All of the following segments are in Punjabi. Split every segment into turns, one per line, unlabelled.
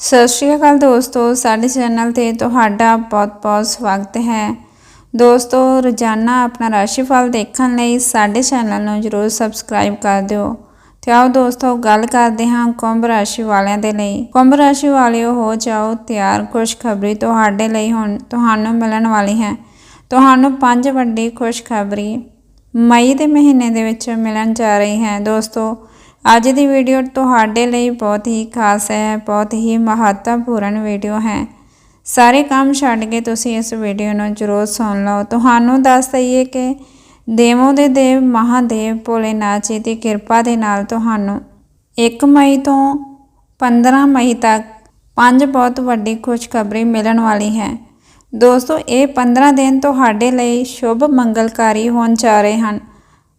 ਸਤਿ ਸ਼੍ਰੀ ਅਕਾਲ ਦੋਸਤੋ, ਸਾਡੇ ਚੈਨਲ ਤੇ ਤੁਹਾਡਾ ਬਹੁਤ-ਬਹੁਤ ਸਵਾਗਤ ਹੈ। ਦੋਸਤੋ, ਰੋਜ਼ਾਨਾ ਆਪਣਾ ਰਾਸ਼ੀਫਲ ਦੇਖਣ ਲਈ ਸਾਡੇ ਚੈਨਲ ਨੂੰ ਜਰੂਰ ਸਬਸਕ੍ਰਾਈਬ ਕਰ ਦਿਓ। ਤੇ ਆਓ ਦੋਸਤੋ, ਗੱਲ ਕਰਦੇ ਹਾਂ ਕੁੰਭ ਰਾਸ਼ੀ ਵਾਲਿਆਂ ਦੇ ਲਈ। ਕੁੰਭ ਰਾਸ਼ੀ ਵਾਲਿਓ, ਹੋ ਜਾਓ ਤਿਆਰ, ਖੁਸ਼ਖਬਰੀ ਤੁਹਾਡੇ ਲਈ ਹੁਣ ਤੁਹਾਨੂੰ ਮਿਲਣ ਵਾਲੀ ਹੈ। ਤੁਹਾਨੂੰ ਪੰਜ ਵੱਡੀ ਖੁਸ਼ਖਬਰੀ ਮਈ ਦੇ ਮਹੀਨੇ ਦੇ ਵਿੱਚ ਮਿਲਣ ਜਾ ਰਹੀ ਹੈ। ਦੋਸਤੋ ਅੱਜ ਦੀ ਵੀਡੀਓ ਤੁਹਾਡੇ ਲਈ ਬਹੁਤ ਹੀ ਖਾਸ ਹੈ, ਬਹੁਤ ਹੀ ਮਹੱਤਵਪੂਰਨ ਵੀਡੀਓ ਹੈ। ਸਾਰੇ ਕੰਮ ਛੱਡ ਕੇ ਤੁਸੀਂ ਇਸ ਵੀਡੀਓ ਨੂੰ ਜ਼ਰੂਰ ਸੁਣ ਲਓ। ਤੁਹਾਨੂੰ ਦੱਸ ਦਈਏ ਕਿ ਦੇਵੋ ਦੇ ਦੇਵ, ਮਹਾਦੇਵ, ਭੋਲੇਨਾਥ ਜੀ ਦੀ ਕਿਰਪਾ ਦੇ ਨਾਲ ਤੁਹਾਨੂੰ 1 ਮਈ ਤੋਂ 15 ਮਈ ਤੱਕ ਪੰਜ ਬਹੁਤ ਵੱਡੀ ਖੁਸ਼ਖਬਰੀ ਮਿਲਣ ਵਾਲੀ ਹੈ। ਦੋਸਤੋ, ਇਹ 15 ਦਿਨ ਤੁਹਾਡੇ ਲਈ ਸ਼ੁਭ ਮੰਗਲਕਾਰੀ ਹੋਣ ਜਾ ਰਹੇ ਹਨ।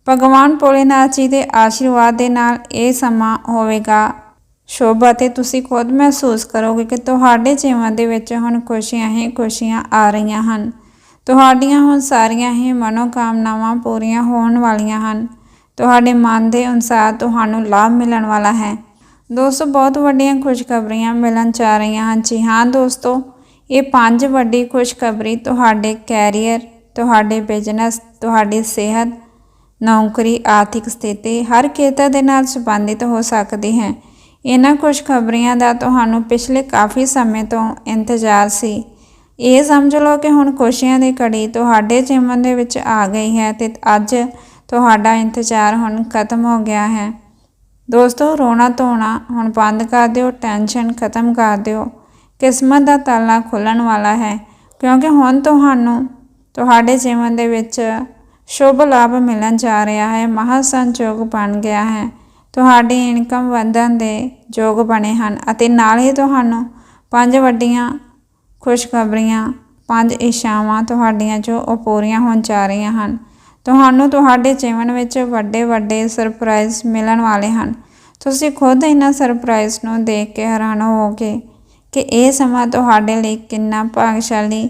ਭਗਵਾਨ ਭੋਲੇਨਾਥ ਜੀ ਦੇ ਆਸ਼ੀਰਵਾਦ ਦੇ ਨਾਲ ਇਹ ਸਮਾਂ ਹੋਵੇਗਾ। ਸ਼ੁਭ ਅਤੇ ਤੁਸੀਂ ਖੁਦ ਮਹਿਸੂਸ ਕਰੋਗੇ ਕਿ ਤੁਹਾਡੇ ਜੀਵਨ ਦੇ ਵਿੱਚ ਹੁਣ ਖੁਸ਼ੀਆਂ ਹੀ ਖੁਸ਼ੀਆਂ ਆ ਰਹੀਆਂ ਹਨ। ਤੁਹਾਡੀਆਂ ਹੁਣ ਸਾਰੀਆਂ ਹੀ ਮਨੋਕਾਮਨਾਵਾਂ ਪੂਰੀਆਂ ਹੋਣ ਵਾਲੀਆਂ ਹਨ। ਤੁਹਾਡੇ ਮਨ ਦੇ ਅਨੁਸਾਰ ਤੁਹਾਨੂੰ ਲਾਭ ਮਿਲਣ ਵਾਲਾ ਹੈ। ਦੋਸਤੋ, ਬਹੁਤ ਵੱਡੀਆਂ ਖੁਸ਼ਖਬਰੀਆਂ ਮਿਲਣ ਜਾ ਰਹੀਆਂ ਹਨ। ਜੀ ਹਾਂ ਦੋਸਤੋ, ਇਹ ਪੰਜ ਵੱਡੀ ਖੁਸ਼ਖਬਰੀ ਤੁਹਾਡੇ ਕੈਰੀਅਰ, ਤੁਹਾਡੇ ਬਿਜ਼ਨਸ, ਤੁਹਾਡੀ ਸਿਹਤ ਨੌਕਰੀ, ਆਰਥਿਕ ਸਥਿਤੀ ਹਰ ਖੇਤਰ ਦੇ ਨਾਲ ਸੰਬੰਧਿਤ ਹੋ ਸਕਦੀ ਹੈ। ਇਹਨਾਂ ਖੁਸ਼ਖਬਰੀਆਂ ਦਾ ਤੁਹਾਨੂੰ ਪਿਛਲੇ ਕਾਫੀ ਸਮੇਂ ਤੋਂ ਇੰਤਜ਼ਾਰ ਸੀ। ਇਹ ਸਮਝ ਲਓ ਕਿ ਹੁਣ ਖੁਸ਼ੀਆਂ ਦੀ ਘੜੀ ਤੁਹਾਡੇ ਜੀਵਨ ਦੇ ਵਿੱਚ ਆ ਗਈ ਹੈ ਤੇ ਅੱਜ ਤੁਹਾਡਾ ਇੰਤਜ਼ਾਰ ਹੁਣ ਖਤਮ ਹੋ ਗਿਆ ਹੈ। ਦੋਸਤੋ, ਰੋਣਾ ਧੋਣਾ ਹੁਣ ਬੰਦ ਕਰ ਦਿਓ, ਟੈਨਸ਼ਨ ਖਤਮ ਕਰ ਦਿਓ। ਕਿਸਮਤ ਦਾ ਤਾਲਾ ਖੁੱਲਣ ਵਾਲਾ ਹੈ, ਕਿਉਂਕਿ ਹੁਣ ਤੁਹਾਨੂੰ ਤੁਹਾਡੇ ਜੀਵਨ ਦੇ ਵਿੱਚ ਸ਼ੁਭ ਲਾਭ ਮਿਲਣ ਜਾ ਰਿਹਾ ਹੈ ਮਹਾਸੰਜੋਗ ਬਣ ਗਿਆ ਹੈ। ਤੁਹਾਡੀ ਇਨਕਮ ਵਧਣ ਦੇ ਯੋਗ ਬਣੇ ਹਨ ਅਤੇ ਨਾਲ ਹੀ ਤੁਹਾਨੂੰ ਪੰਜ ਵੱਡੀਆਂ ਖੁਸ਼ਖਬਰੀਆਂ, ਪੰਜ ਇਸ਼ਾਵਾਂ ਤੁਹਾਡੀਆਂ ਜੋ ਉਹ ਪੂਰੀਆਂ ਹੋਣ ਜਾ ਰਹੀਆਂ ਹਨ। ਤੁਹਾਨੂੰ ਤੁਹਾਡੇ ਜੀਵਨ ਵਿੱਚ ਵੱਡੇ ਵੱਡੇ ਸਰਪ੍ਰਾਈਜ਼ ਮਿਲਣ ਵਾਲੇ ਹਨ। ਤੁਸੀਂ ਖੁਦ ਇਹਨਾਂ ਸਰਪ੍ਰਾਈਜ਼ ਨੂੰ ਦੇਖ ਕੇ ਹੈਰਾਨ ਹੋਵੋਗੇ ਕਿ ਇਹ ਸਮਾਂ ਤੁਹਾਡੇ ਲਈ ਕਿੰਨਾ ਭਾਗਸ਼ਾਲੀ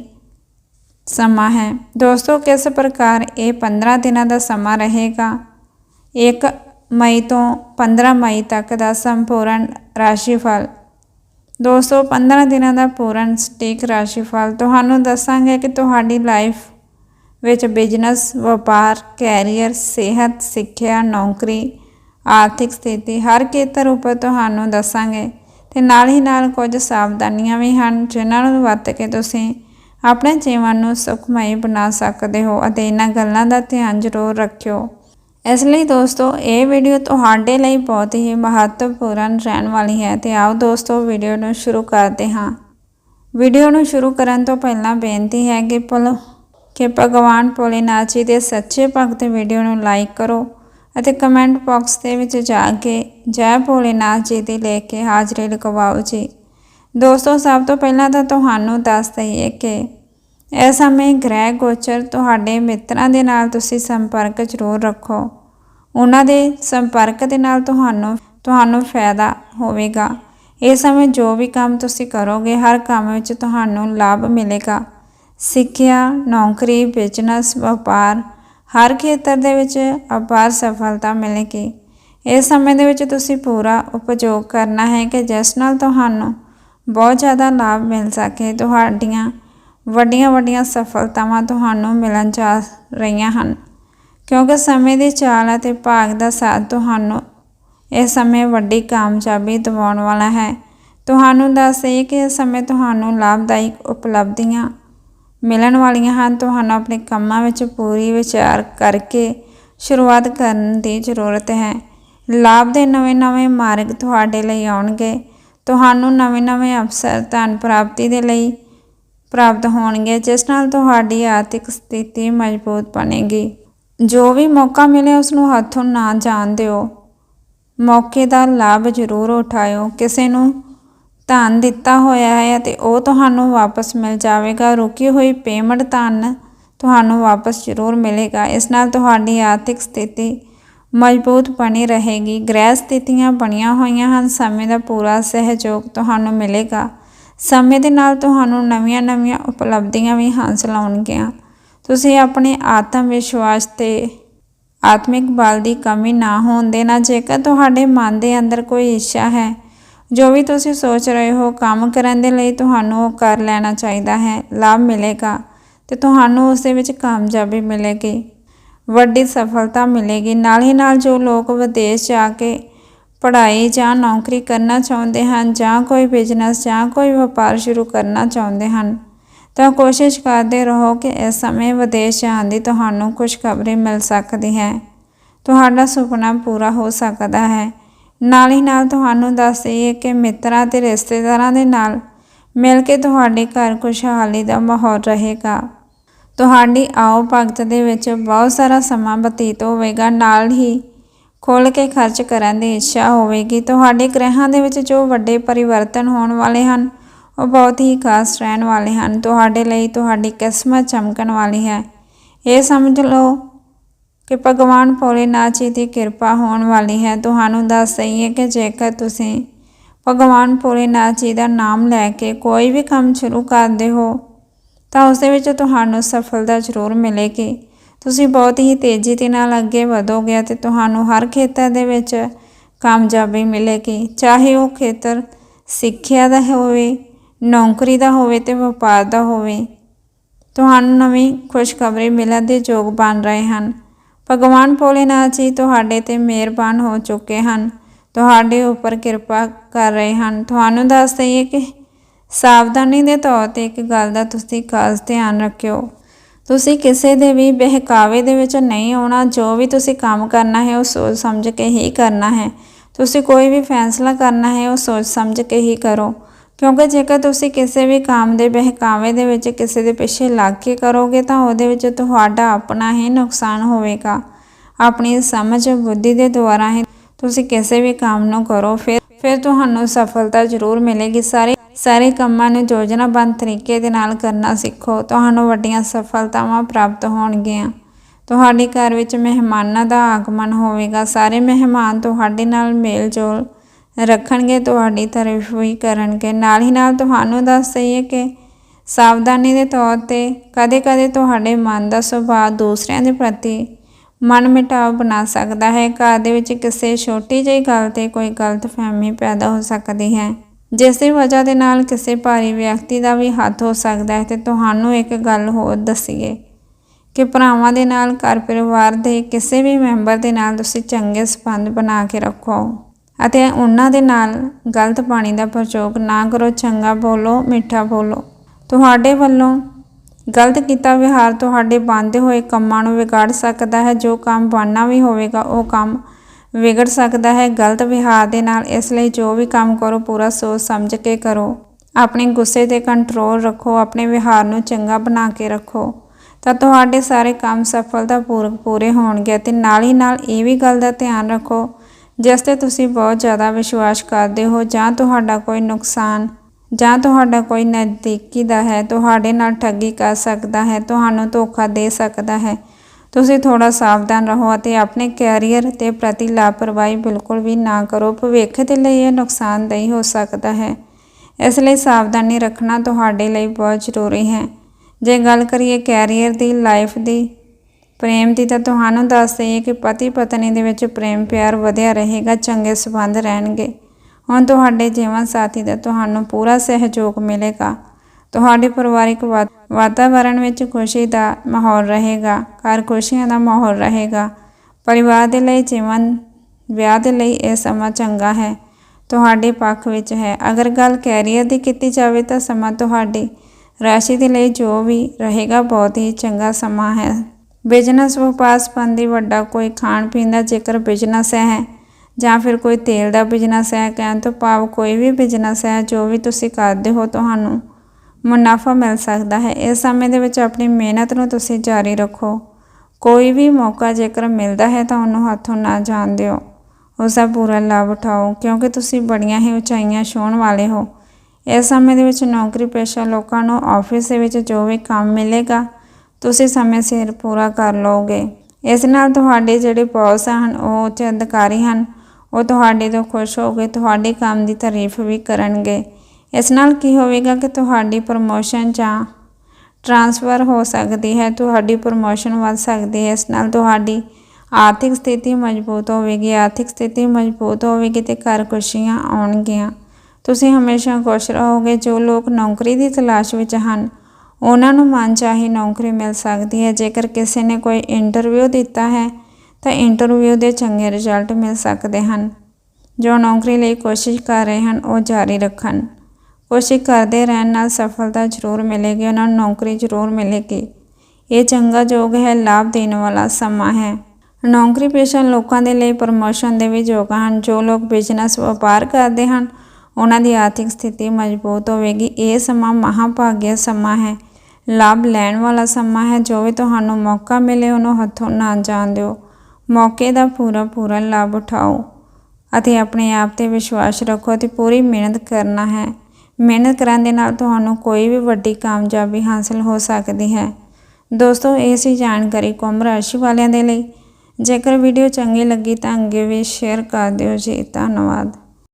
ਸਮਾਂ ਹੈ। ਦੋਸਤੋ, ਕਿਸ ਪ੍ਰਕਾਰ ਇਹ 15 ਦਿਨਾਂ ਦਾ ਸਮਾਂ ਰਹੇਗਾ? 1 ਮਈ ਤੋਂ 15 ਮਈ ਤੱਕ ਦਾ ਸੰਪੂਰਨ ਰਾਸ਼ੀਫਲ। ਦੋਸਤੋ 15 ਦਿਨਾਂ ਦਾ ਪੂਰਨ ਸਟੀਕ ਰਾਸ਼ੀਫਲ। ਤੁਹਾਨੂੰ ਦੱਸਾਂਗੇ ਕਿ ਤੁਹਾਡੀ ਲਾਈਫ ਵਿੱਚ ਬਿਜ਼ਨਸ, ਵਪਾਰ, ਕੈਰੀਅਰ, ਸਿਹਤ, ਸਿੱਖਿਆ, ਨੌਕਰੀ, ਆਰਥਿਕ ਸਥਿਤੀ, ਹਰ ਖੇਤਰ ਉੱਪਰ ਤੁਹਾਨੂੰ ਦੱਸਾਂਗੇ। ਤੇ ਨਾਲ ਹੀ ਨਾਲ ਕੁਝ ਸਾਵਧਾਨੀਆਂ ਵੀ ਹਨ, ਜਿਨ੍ਹਾਂ ਨੂੰ ਵਰਤ ਕੇ ਤੁਸੀਂ ਆਪਣੇ ਜੀਵਨ ਨੂੰ ਸੁਖਮਈ ਬਣਾ ਸਕਦੇ ਹੋ ਅਤੇ ਇਹਨਾਂ ਗੱਲਾਂ ਦਾ ਧਿਆਨ ਜ਼ਰੂਰ ਰੱਖਿਓ। ਇਸ ਲਈ ਦੋਸਤੋ, ਇਹ ਵੀਡੀਓ ਤੁਹਾਡੇ ਲਈ ਬਹੁਤ ਹੀ ਮਹੱਤਵਪੂਰਨ ਰਹਿਣ ਵਾਲੀ ਹੈ ਤੇ ਆਓ ਦੋਸਤੋ ਵੀਡੀਓ ਨੂੰ ਸ਼ੁਰੂ ਕਰਦੇ ਹਾਂ। ਵੀਡੀਓ ਨੂੰ ਸ਼ੁਰੂ ਕਰਨ ਤੋਂ ਪਹਿਲਾਂ ਬੇਨਤੀ ਹੈ ਕਿ ਭਲ, ਕਿ ਭਗਵਾਨ ਭੋਲੇਨਾਥ ਜੀ ਦੇ ਸੱਚੇ ਭਗਤ ਵੀਡੀਓ ਨੂੰ ਲਾਈਕ ਕਰੋ ਅਤੇ ਕਮੈਂਟ ਬਾਕਸ ਦੇ ਵਿੱਚ ਜਾ ਕੇ ਜੈ ਭੋਲੇਨਾਥ ਜੀ ਦੀ ਲੈ ਕੇ ਹਾਜ਼ਰੀ ਲਗਵਾਓ ਜੀ। ਦੋਸਤੋ, ਸਭ ਤੋਂ ਪਹਿਲਾਂ ਤਾਂ ਤੁਹਾਨੂੰ ਦੱਸ ਦਈਏ ਕਿ ਇਸ ਸਮੇਂ ਗ੍ਰਹਿ ਗੋਚਰ ਤੁਹਾਡੇ ਮਿੱਤਰਾਂ ਦੇ ਨਾਲ ਤੁਸੀਂ ਸੰਪਰਕ ਜ਼ਰੂਰ ਰੱਖੋ। ਉਹਨਾਂ ਦੇ ਸੰਪਰਕ ਦੇ ਨਾਲ ਤੁਹਾਨੂੰ ਤੁਹਾਨੂੰ ਫਾਇਦਾ ਹੋਵੇਗਾ। ਇਸ ਸਮੇਂ ਜੋ ਵੀ ਕੰਮ ਤੁਸੀਂ ਕਰੋਗੇ, ਹਰ ਕੰਮ ਵਿੱਚ ਤੁਹਾਨੂੰ ਲਾਭ ਮਿਲੇਗਾ। ਸਿੱਖਿਆ, ਨੌਕਰੀ ਬਿਜ਼ਨਸ ਵਪਾਰ, ਹਰ ਖੇਤਰ ਦੇ ਵਿੱਚ ਅਪਾਰ ਸਫਲਤਾ ਮਿਲੇਗੀ। ਇਸ ਸਮੇਂ ਦੇ ਵਿੱਚ ਤੁਸੀਂ ਪੂਰਾ ਉਪਯੋਗ ਕਰਨਾ ਹੈ ਕਿ ਜਿਸ ਨਾਲ ਤੁਹਾਨੂੰ ਬਹੁਤ ਜ਼ਿਆਦਾ ਲਾਭ ਮਿਲ ਸਕੇ। ਤੁਹਾਡੀਆਂ ਵੱਡੀਆਂ ਵੱਡੀਆਂ ਸਫਲਤਾਵਾਂ ਤੁਹਾਨੂੰ ਮਿਲਣ ਜਾ ਰਹੀਆਂ ਹਨ। ਕਿਉਂਕਿ ਸਮੇਂ ਦੀ ਚਾਲ ਅਤੇ ਭਾਗ ਦਾ ਸਾਥ ਤੁਹਾਨੂੰ ਇਸ ਸਮੇਂ ਵੱਡੀ ਕਾਮਯਾਬੀ ਦਿਵਾਉਣ ਵਾਲਾ ਹੈ। ਤੁਹਾਨੂੰ ਦੱਸ ਦੱਸੇ ਕਿ ਇਸ ਸਮੇਂ ਤੁਹਾਨੂੰ ਲਾਭਦਾਇਕ ਉਪਲਬਧੀਆਂ ਮਿਲਣ ਵਾਲੀਆਂ ਹਨ। ਤੁਹਾਨੂੰ ਆਪਣੇ ਕੰਮਾਂ ਵਿੱਚ ਪੂਰੀ ਵਿਚਾਰ ਕਰਕੇ ਸ਼ੁਰੂਆਤ ਕਰਨ ਦੀ ਜ਼ਰੂਰਤ ਹੈ। ਲਾਭ ਦੇ ਨਵੇਂ-ਨਵੇਂ ਮਾਰਗ ਤੁਹਾਡੇ ਲਈ ਆਉਣਗੇ। ਤੁਹਾਨੂੰ ਨਵੇਂ-ਨਵੇਂ ਅਵਸਰ ਧਨ ਪ੍ਰਾਪਤੀ ਦੇ ਲਈ ਪ੍ਰਾਪਤ ਹੋਣਗੇ, ਜਿਸ ਨਾਲ ਤੁਹਾਡੀ ਆਰਥਿਕ ਸਥਿਤੀ ਮਜ਼ਬੂਤ ਬਣੇਗੀ। ਜੋ ਵੀ ਮੌਕਾ ਮਿਲੇ ਉਸ ਨੂੰ ਹੱਥੋਂ ਨਾ ਜਾਣ ਦਿਓ। ਮੌਕੇ ਦਾ ਲਾਭ ਜ਼ਰੂਰ ਉਠਾਇਓ। ਕਿਸੇ ਨੂੰ ਧਨ ਦਿੱਤਾ ਹੋਇਆ ਹੈ ਅਤੇ ਉਹ ਤੁਹਾਨੂੰ ਵਾਪਸ ਮਿਲ ਜਾਵੇਗਾ। ਰੁਕੀ ਹੋਈ ਪੇਮੈਂਟ ਧਨ ਤੁਹਾਨੂੰ ਵਾਪਸ ਜ਼ਰੂਰ ਮਿਲੇਗਾ। ਇਸ ਨਾਲ ਤੁਹਾਡੀ ਆਰਥਿਕ ਸਥਿਤੀ ਮਜ਼ਬੂਤ ਬਣੀ ਰਹੇਗੀ। ਗ੍ਰਹਿ ਸਥਿਤੀਆਂ ਬਣੀਆਂ ਹੋਈਆਂ ਹਨ। ਸਮੇਂ ਦਾ ਪੂਰਾ ਸਹਿਯੋਗ ਤੁਹਾਨੂੰ ਮਿਲੇਗਾ। ਸਮੇਂ ਦੇ ਨਾਲ ਤੁਹਾਨੂੰ ਨਵੀਆਂ-ਨਵੀਆਂ ਉਪਲਬਧੀਆਂ ਵੀ ਹਾਸਲ ਹੋਣਗੀਆਂ। ਤੁਸੀਂ ਆਪਣੇ ਆਤਮ ਵਿਸ਼ਵਾਸ ਤੇ ਆਤਮਿਕ ਬਲ ਦੀ ਕਮੀ ਨਾ ਹੋਣ ਦੇਣਾ ਜੇਕਰ ਤੁਹਾਡੇ ਮਨ ਦੇ ਅੰਦਰ ਕੋਈ ਇੱਛਾ ਹੈ, ਜੋ ਵੀ ਤੁਸੀਂ ਸੋਚ ਰਹੇ ਹੋ, ਕੰਮ ਕਰਨ ਦੇ ਲਈ ਤੁਹਾਨੂੰ ਉਹ ਕਰ ਲੈਣਾ ਚਾਹੀਦਾ ਹੈ। ਲਾਭ ਮਿਲੇਗਾ ਤੇ ਤੁਹਾਨੂੰ ਉਸ ਦੇ ਵਿੱਚ ਕਾਮਯਾਬੀ ਮਿਲੇਗੀ। ਵੱਡੀ ਸਫਲਤਾ ਮਿਲੇਗੀ। ਨਾਲ ਹੀ ਨਾਲ ਜੋ ਲੋਕ ਵਿਦੇਸ਼ ਜਾ ਕੇ ਪੜ੍ਹਾਈ ਜਾਂ ਨੌਕਰੀ ਕਰਨਾ ਚਾਹੁੰਦੇ ਹਨ ਜਾਂ ਕੋਈ ਬਿਜ਼ਨਸ ਜਾਂ ਕੋਈ ਵਪਾਰ ਸ਼ੁਰੂ ਕਰਨਾ ਚਾਹੁੰਦੇ ਹਨ, ਤਾਂ ਕੋਸ਼ਿਸ਼ ਕਰਦੇ ਰਹੋ ਕਿ ਇਸ ਸਮੇਂ ਵਿਦੇਸ਼ ਜਾਣ ਦੀ ਤੁਹਾਨੂੰ ਖੁਸ਼ਖਬਰੀ ਮਿਲ ਸਕਦੀ ਹੈ। ਤੁਹਾਡਾ ਸੁਪਨਾ ਪੂਰਾ ਹੋ ਸਕਦਾ ਹੈ। ਨਾਲ ਹੀ ਨਾਲ ਤੁਹਾਨੂੰ ਦੱਸ ਦਈਏ ਕਿ ਮਿੱਤਰਾਂ ਤੇ ਰਿਸ਼ਤੇਦਾਰਾਂ ਦੇ ਨਾਲ ਮਿਲ ਕੇ ਤੁਹਾਡੇ ਘਰ ਖੁਸ਼ਹਾਲੀ ਦਾ ਮਾਹੌਲ ਰਹੇਗਾ। ਤੁਹਾਡੀ ਆਓ ਭਗਤ ਦੇ ਵਿੱਚ ਬਹੁਤ ਸਾਰਾ ਸਮਾਂ ਬਤੀਤ ਹੋਵੇਗਾ। ਨਾਲ ਹੀ ਖੁੱਲ੍ਹ ਕੇ ਖਰਚ ਕਰਨ ਦੀ ਇੱਛਾ ਹੋਵੇਗੀ। ਤੁਹਾਡੇ ਗ੍ਰਹਿਾਂ ਦੇ ਵਿੱਚ ਜੋ ਵੱਡੇ ਪਰਿਵਰਤਨ ਹੋਣ ਵਾਲੇ ਹਨ, ਉਹ ਬਹੁਤ ਹੀ ਖਾਸ ਰਹਿਣ ਵਾਲੇ ਹਨ। ਤੁਹਾਡੇ ਲਈ ਤੁਹਾਡੀ ਕਿਸਮਤ ਚਮਕਣ ਵਾਲੀ ਹੈ। ਇਹ ਸਮਝ ਲਓ ਕਿ ਭਗਵਾਨ ਭੋਲੇਨਾਥ ਜੀ ਦੀ ਕਿਰਪਾ ਹੋਣ ਵਾਲੀ ਹੈ। ਤੁਹਾਨੂੰ ਦੱਸ ਦਈਏ ਕਿ ਜੇਕਰ ਤੁਸੀਂ ਭਗਵਾਨ ਭੋਲੇਨਾਥ ਜੀ ਦਾ ਨਾਮ ਲੈ ਕੇ ਕੋਈ ਵੀ ਕੰਮ ਸ਼ੁਰੂ ਕਰਦੇ ਹੋ ਤਾਂ ਉਸ ਦੇ ਵਿੱਚ ਤੁਹਾਨੂੰ ਸਫਲਤਾ ਜ਼ਰੂਰ ਮਿਲੇਗੀ। ਤੁਸੀਂ ਬਹੁਤ ਹੀ ਤੇਜ਼ੀ ਦੇ ਨਾਲ ਅੱਗੇ ਵਧੋਗੇ ਅਤੇ ਤੁਹਾਨੂੰ ਹਰ ਖੇਤਰ ਦੇ ਵਿੱਚ ਕਾਮਯਾਬੀ ਮਿਲੇਗੀ। ਚਾਹੇ ਉਹ ਖੇਤਰ ਸਿੱਖਿਆ ਦਾ ਹੋਵੇ, ਨੌਕਰੀ ਦਾ ਹੋਵੇ ਤੇ ਵਪਾਰ ਦਾ ਹੋਵੇ, ਤੁਹਾਨੂੰ ਨਵੀਂ ਖੁਸ਼ਖਬਰੀ ਮਿਲਣ ਦੇ ਯੋਗ ਬਣ ਰਹੇ ਹਨ। ਭਗਵਾਨ ਭੋਲੇਨਾਥ ਜੀ ਤੁਹਾਡੇ ਤੇ ਮਿਹਰਬਾਨ ਹੋ ਚੁੱਕੇ ਹਨ। ਤੁਹਾਡੇ ਉੱਪਰ ਕਿਰਪਾ ਕਰ ਰਹੇ ਹਨ। ਤੁਹਾਨੂੰ ਦੱਸ ਦਈਏ ਕਿ ਸਾਵਧਾਨੀ ਦੇ ਤੌਰ ਤੇ ਇੱਕ ਗੱਲ ਦਾ ਤੁਸੀਂ ਖਾਸ ਧਿਆਨ ਰੱਖਿਓ। ਤੁਸੀਂ ਕਿਸੇ ਦੇ ਵੀ ਬਹਿਕਾਵੇ ਦੇ ਵਿੱਚ ਨਹੀਂ ਆਉਣਾ, ਜੋ ਵੀ ਤੁਸੀਂ ਕੰਮ ਕਰਨਾ ਹੈ, ਉਹ ਸੋਚ ਸਮਝ ਕੇ ਹੀ ਕਰਨਾ ਹੈ। ਤੁਸੀਂ ਕੋਈ ਵੀ ਫੈਸਲਾ ਕਰਨਾ ਹੈ, ਉਹ ਸੋਚ ਸਮਝ ਕੇ ਹੀ ਕਰੋ। ਕਿਉਂਕਿ ਜੇਕਰ ਤੁਸੀਂ ਕਿਸੇ ਵੀ ਕੰਮ ਦੇ ਬਹਿਕਾਵੇ ਦੇ ਵਿੱਚ ਕਿਸੇ ਦੇ ਪਿੱਛੇ ਲੱਗ ਕੇ ਕਰੋਗੇ, ਤਾਂ ਉਹਦੇ ਵਿੱਚ ਤੁਹਾਡਾ ਆਪਣਾ ਹੀ ਨੁਕਸਾਨ ਹੋਵੇਗਾ। ਆਪਣੀ ਸਮਝ, ਬੁੱਧੀ ਦੇ ਦੁਆਰਾ ਹੀ ਤੁਸੀਂ ਕਿਸੇ ਵੀ ਕੰਮ ਨੂੰ ਕਰੋ, ਫਿਰ ਫਿਰ ਤੁਹਾਨੂੰ ਸਫਲਤਾ ਜ਼ਰੂਰ ਮਿਲੇਗੀ। ਸਾਰੇ ਸਾਰੇ ਕੰਮਾਂ ਨੂੰ ਯੋਜਨਾਬੱਧ ਤਰੀਕੇ ਦੇ ਨਾਲ ਕਰਨਾ ਸਿੱਖੋ। ਤੁਹਾਨੂੰ ਵੱਡੀਆਂ ਸਫਲਤਾਵਾਂ ਪ੍ਰਾਪਤ ਹੋਣਗੀਆਂ। ਤੁਹਾਡੇ ਘਰ ਵਿੱਚ ਮਹਿਮਾਨਾਂ ਦਾ ਆਗਮਨ ਹੋਵੇਗਾ। ਸਾਰੇ ਮਹਿਮਾਨ ਤੁਹਾਡੇ ਨਾਲ ਮੇਲ ਜੋਲ ਰੱਖਣਗੇ, ਤੁਹਾਡੀ ਤਾਰੀਫ ਵੀ ਕਰਨਗੇ। ਨਾਲ ਹੀ ਨਾਲ ਤੁਹਾਨੂੰ ਦੱਸ ਦਈਏ ਕਿ ਸਾਵਧਾਨੀ ਦੇ ਤੌਰ ਤੇ ਕਦੇ-ਕਦੇ ਤੁਹਾਡੇ ਮਨ ਦਾ ਸੁਭਾਅ ਦੂਸਰਿਆਂ ਦੇ ਪ੍ਰਤੀ ਮਨ ਮਿਟਾਵ ਬਣਾ ਸਕਦਾ ਹੈ। ਘਰ ਦੇ ਵਿੱਚ ਕਿਸੇ ਛੋਟੀ ਜਿਹੀ ਗੱਲ ਤੇ ਕੋਈ ਗਲਤਫਹਿਮੀ ਪੈਦਾ ਹੋ ਸਕਦੀ ਹੈ। ਜਿਸ ਦੀ ਵਜ੍ਹਾ ਦੇ ਨਾਲ ਕਿਸੇ ਭਾਰੀ ਵਿਅਕਤੀ ਦਾ ਵੀ ਹੱਥ ਹੋ ਸਕਦਾ ਹੈ, ਤੇ ਤੁਹਾਨੂੰ ਇੱਕ ਗੱਲ ਹੋਰ ਦੱਸੀਏ ਕਿ ਭਰਾਵਾਂ ਦੇ ਨਾਲ, ਘਰ ਪਰਿਵਾਰ ਦੇ ਕਿਸੇ ਵੀ ਮੈਂਬਰ ਦੇ ਨਾਲ ਤੁਸੀਂ ਚੰਗੇ ਸਬੰਧ ਬਣਾ ਕੇ ਰੱਖੋ ਅਤੇ ਉਹਨਾਂ ਦੇ ਨਾਲ ਗਲਤ ਪਾਣੀ ਦਾ ਪ੍ਰਯੋਗ ਨਾ ਕਰੋ, ਚੰਗਾ ਬੋਲੋ, ਮਿੱਠਾ ਬੋਲੋ। ਤੁਹਾਡੇ ਵੱਲੋਂ ਗਲਤ ਕੀਤਾ ਵਿਹਾਰ ਤੁਹਾਡੇ ਬੰਦੇ ਹੋਏ ਕੰਮਾਂ ਨੂੰ ਵਿਗਾੜ ਸਕਦਾ ਹੈ, ਜੋ ਕੰਮ ਬਣਨਾ ਵੀ ਹੋਵੇਗਾ, ਉਹ ਕੰਮ ਵਿਗੜ ਸਕਦਾ ਹੈ। ਗਲਤ ਵਿਹਾਰ ਦੇ ਨਾਲ ਇਸ ਲਈ ਜੋ ਵੀ ਕੰਮ ਕਰੋ, ਪੂਰਾ ਸੋਚ ਸਮਝ ਕੇ ਕਰੋ। ਆਪਣੇ ਗੁੱਸੇ ਤੇ ਕੰਟਰੋਲ ਰੱਖੋ। ਆਪਣੇ ਵਿਹਾਰ ਨੂੰ ਚੰਗਾ ਬਣਾ ਕੇ ਰੱਖੋ। ਤਾਂ ਤੁਹਾਡੇ ਸਾਰੇ ਕੰਮ ਸਫਲਤਾਪੂਰਵਕ ਪੂਰੇ ਹੋਣਗੇ ਅਤੇ ਨਾਲ ਹੀ ਨਾਲ ਇਹ ਵੀ ਗੱਲ ਦਾ ਧਿਆਨ ਰੱਖੋ, ਜਿਸ ਤੇ ਤੁਸੀਂ ਬਹੁਤ ਜ਼ਿਆਦਾ ਵਿਸ਼ਵਾਸ ਕਰਦੇ ਹੋ ਜਾਂ ਤੁਹਾਡਾ ਕੋਈ ਨੁਕਸਾਨ ਜਾਂ ਤੁਹਾਡਾ ਕੋਈ ਨਜ਼ਦੀਕੀ ਦਾ ਹੈ, ਤੁਹਾਡੇ ਨਾਲ ਠੱਗੀ ਕਰ ਸਕਦਾ ਹੈ, ਤੁਹਾਨੂੰ ਧੋਖਾ ਦੇ ਸਕਦਾ ਹੈ। ਤੁਸੀਂ ਥੋੜਾ ਸਾਵਧਾਨ ਰਹੋ ਅਤੇ ਆਪਣੇ ਕੈਰੀਅਰ ਤੇ ਪ੍ਰਤੀ ਲਾਪਰਵਾਹੀ ਬਿਲਕੁਲ ਵੀ ਨਾ ਕਰੋ। ਭਵਿੱਖ ਦੇ ਲਈ ਇਹ ਨੁਕਸਾਨਦੇਹ ਹੋ ਸਕਦਾ ਹੈ। ਇਸ ਲਈ ਸਾਵਧਾਨੀ ਰੱਖਣਾ ਤੁਹਾਡੇ ਲਈ ਬਹੁਤ ਜ਼ਰੂਰੀ ਹੈ। ਜੇ ਗੱਲ ਕਰੀਏ ਕੈਰੀਅਰ ਦੀ, ਲਾਈਫ ਦੀ, ਪ੍ਰੇਮ ਦੀ, ਤਾਂ ਤੁਹਾਨੂੰ ਦੱਸ ਦਈਏ ਕਿ ਪਤੀ ਪਤਨੀ ਦੇ ਵਿੱਚ ਪ੍ਰੇਮ ਪਿਆਰ ਵਧਿਆ ਰਹੇਗਾ, ਚੰਗੇ ਸਬੰਧ ਰਹਿਣਗੇ। ਹੁਣ ਤੁਹਾਡੇ ਜੀਵਨ ਸਾਥੀ ਦਾ ਤੁਹਾਨੂੰ ਪੂਰਾ ਸਹਿਯੋਗ ਮਿਲੇਗਾ। ਤੁਹਾਡੇ ਪਰਿਵਾਰਿਕ ਵਾਤਾਵਰਣ ਵਿੱਚ ਖੁਸ਼ੀ ਦਾ ਮਾਹੌਲ ਰਹੇਗਾ, ਘਰ ਖੁਸ਼ੀਆਂ ਦਾ ਮਾਹੌਲ ਰਹੇਗਾ। ਪਰਿਵਾਰ ਦੇ ਲਈ ਜੀਵਨ, ਵਿਆਹ ਦੇ ਲਈ ਇਹ ਸਮਾਂ ਚੰਗਾ ਹੈ। ਤੁਹਾਡੇ ਪੱਖ ਵਿੱਚ ਹੈ। ਅਗਰ ਗੱਲ ਕੈਰੀਅਰ ਦੀ ਕੀਤੀ ਜਾਵੇ ਤਾਂ ਸਮਾਂ ਤੁਹਾਡੀ ਰਾਸ਼ੀ ਦੇ ਲਈ ਜੋ ਵੀ ਰਹੇਗਾ ਬਹੁਤ ਹੀ ਚੰਗਾ ਸਮਾਂ ਹੈ। ਬਿਜ਼ਨਸ ਵਪਾਰ ਸੰਬੰਧੀ ਵੱਡਾ ਕੋਈ ਖਾਣ ਪੀਣ ਦਾ ਜੇਕਰ ਬਿਜ਼ਨਸ ਹੈ। ਜਾਂ ਫਿਰ ਕੋਈ ਤੇਲ ਦਾ ਬਿਜ਼ਨਸ ਹੈ। ਕਹਿਣ ਤੋਂ ਭਾਵ ਕੋਈ ਵੀ ਬਿਜ਼ਨਸ ਹੈ ਜੋ ਵੀ ਤੁਸੀਂ ਕਰਦੇ ਹੋ ਤੁਹਾਨੂੰ ਮੁਨਾਫਾ ਮਿਲ ਸਕਦਾ ਹੈ। ਇਸ ਸਮੇਂ ਦੇ ਵਿੱਚ ਆਪਣੀ ਮਿਹਨਤ ਨੂੰ ਤੁਸੀਂ ਜਾਰੀ ਰੱਖੋ। ਕੋਈ ਵੀ ਮੌਕਾ ਜੇਕਰ ਮਿਲਦਾ ਹੈ ਤਾਂ ਉਹਨੂੰ ਹੱਥੋਂ ਨਾ ਜਾਣ ਦਿਓ। ਉਸ ਦਾ ਪੂਰਾ ਲਾਭ ਉਠਾਓ, ਕਿਉਂਕਿ ਤੁਸੀਂ ਬੜੀਆਂ ਹੀ ਉਚਾਈਆਂ ਛੋਣ ਵਾਲੇ ਹੋ। ਇਸ ਸਮੇਂ ਦੇ ਵਿੱਚ ਨੌਕਰੀ ਪੇਸ਼ਾ ਲੋਕਾਂ ਨੂੰ ਆਫਿਸ ਦੇ ਵਿੱਚ ਜੋ ਵੀ ਕੰਮ ਮਿਲੇਗਾ, ਤੁਸੀਂ ਸਮੇਂ ਸਿਰ ਪੂਰਾ ਕਰ ਲਓਗੇ। ਇਸ ਨਾਲ ਤੁਹਾਡੇ ਜਿਹੜੇ ਬੌਸ ਹਨ, ਉਹ ਉੱਚ ਅਧਿਕਾਰੀ ਹਨ। ਉਹ ਤੁਹਾਡੇ ਤੋਂ ਖੁਸ਼ ਹੋ ਕੇ ਤੁਹਾਡੇ ਕੰਮ ਦੀ ਤਾਰੀਫ ਵੀ ਕਰਨਗੇ। ਇਸ ਨਾਲ ਕੀ ਹੋਵੇਗਾ ਕਿ ਤੁਹਾਡੀ ਪ੍ਰਮੋਸ਼ਨ ਜਾਂ ਟ੍ਰਾਂਸਫਰ ਹੋ ਸਕਦੀ ਹੈ, ਤੁਹਾਡੀ ਪ੍ਰਮੋਸ਼ਨ ਵੱਧ ਸਕਦੀ ਹੈ, ਇਸ ਨਾਲ ਤੁਹਾਡੀ ਆਰਥਿਕ ਸਥਿਤੀ ਮਜ਼ਬੂਤ ਹੋਵੇਗੀ, ਆਰਥਿਕ ਸਥਿਤੀ ਮਜ਼ਬੂਤ ਹੋਵੇਗੀ ਤੇ ਘਰ ਖੁਸ਼ੀਆਂ ਆਉਣਗੀਆਂ। ਤੁਸੀਂ ਹਮੇਸ਼ਾ ਖੁਸ਼ ਰਹੋਗੇ, ਜੋ ਲੋਕ ਨੌਕਰੀ ਦੀ ਤਲਾਸ਼ ਵਿੱਚ ਹਨ, ਉਹਨਾਂ ਨੂੰ ਮਨਚਾਹੀ ਨੌਕਰੀ ਮਿਲ ਸਕਦੀ ਹੈ। ਜੇਕਰ ਕਿਸੇ ਨੇ ਕੋਈ ਇੰਟਰਵਿਊ ਦਿੱਤਾ ਹੈ, ਤਾਂ ਇੰਟਰਵਿਊ ਦੇ ਚੰਗੇ ਰਿਜ਼ਲਟ ਮਿਲ ਸਕਦੇ ਹਨ। ਜੋ ਨੌਕਰੀ ਲਈ ਕੋਸ਼ਿਸ਼ ਕਰ ਰਹੇ ਹਨ, ਉਹ ਜਾਰੀ ਰੱਖਣ। ਕੋਸ਼ਿਸ਼ ਕਰਦੇ ਰਹਿਣ ਨਾਲ ਸਫਲਤਾ ਜ਼ਰੂਰ ਮਿਲੇਗੀ, ਉਹਨਾਂ ਨੂੰ ਨੌਕਰੀ ਜ਼ਰੂਰ ਮਿਲੇਗੀ। ਇਹ ਚੰਗਾ ਯੋਗ ਹੈ, ਲਾਭ ਦੇਣ ਵਾਲਾ ਸਮਾਂ ਹੈ। ਨੌਕਰੀ ਪੇਸ਼ਾ ਲੋਕਾਂ ਦੇ ਲਈ ਪ੍ਰਮੋਸ਼ਨ ਦੇ ਵੀ ਯੋਗ ਹਨ। ਜੋ ਲੋਕ ਬਿਜ਼ਨਸ ਵਪਾਰ ਕਰਦੇ ਹਨ, ਉਹਨਾਂ ਦੀ ਆਰਥਿਕ ਸਥਿਤੀ ਮਜ਼ਬੂਤ ਹੋਵੇਗੀ। ਇਹ ਸਮਾਂ ਮਹਾਭਾਗਿਆ ਸਮਾਂ ਹੈ। ਲਾਭ ਲੈਣ ਵਾਲਾ ਸਮਾਂ ਹੈ। ਜੋ ਵੀ ਤੁਹਾਨੂੰ ਮੌਕਾ ਮਿਲੇ, ਉਹਨੂੰ ਹੱਥੋਂ ਨਾ ਜਾਣ ਦਿਓ। ਮੌਕੇ ਦਾ ਪੂਰਾ ਪੂਰਾ ਲਾਭ ਉਠਾਓ ਅਤੇ ਆਪਣੇ ਆਪ ਤੇ ਵਿਸ਼ਵਾਸ ਰੱਖੋ ਤੇ ਪੂਰੀ ਮਿਹਨਤ ਕਰਨਾ ਹੈ। ਮਿਹਨਤ ਕਰਨ ਦੇ ਨਾਲ ਤੁਹਾਨੂੰ ਕੋਈ ਵੀ ਵੱਡੀ ਕਾਮਯਾਬੀ ਹਾਸਲ ਹੋ ਸਕਦੀ ਹੈ। ਦੋਸਤੋ, ਇਹ ਸੀ ਜਾਣਕਾਰੀ ਕੁੰਭ ਰਾਸ਼ੀ ਵਾਲਿਆਂ ਦੇ ਲਈ। ਜੇਕਰ ਵੀਡੀਓ ਚੰਗੀ ਲੱਗੀ ਤਾਂ ਅੱਗੇ ਵੀ ਸ਼ੇਅਰ ਕਰ ਦਿਓ ਜੀ। ਧੰਨਵਾਦ।